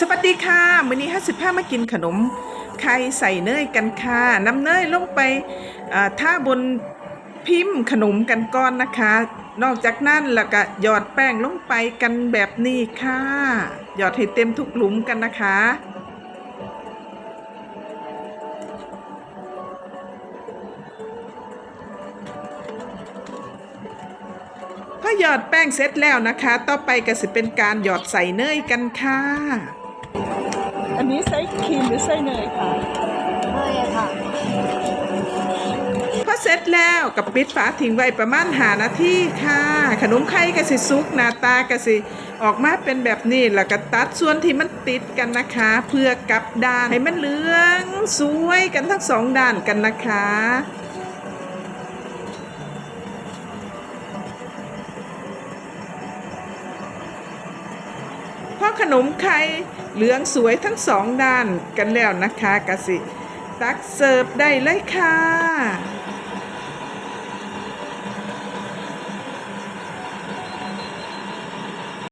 สวัสดีค่ะมื้อนี้55มากินขนมไข่ใส่เนยกันค่ะน้ำเนยลงไปท่าบนพิมพ์ขนมกันก่อนนะคะ นอกจากนั้นแล้วก็หยอดแป้งลงไปกันแบบนี้ค่ะ หยอดให้เต็มทุกหลุมกันนะคะพอหยอดแป้งเสร็จแล้วนะคะ ต่อไปก็สิเป็นการหยอดใส่เนยกันค่ะ อันนี้ใส่ครีมหรือใส่เนยคะเลยอะค่ะพอเสร็จแล้วกับปิดฝาทิ้งไว้ประมาณหานาทีค่ะ ขนมไข่ก็สิสุกหน้าตาก็สิออกมาเป็นแบบนี้แล้วก็ตัดส่วนที่มันติดกันนะคะ เพื่อกลับด้านให้มันเหลือง สวยกันทั้งสองด้านกันนะคะ พอขนมไข่เหลืองสวยทั้งสองด้านกันแล้วนะคะกสิ ตักเสิร์ฟได้เลยค่ะ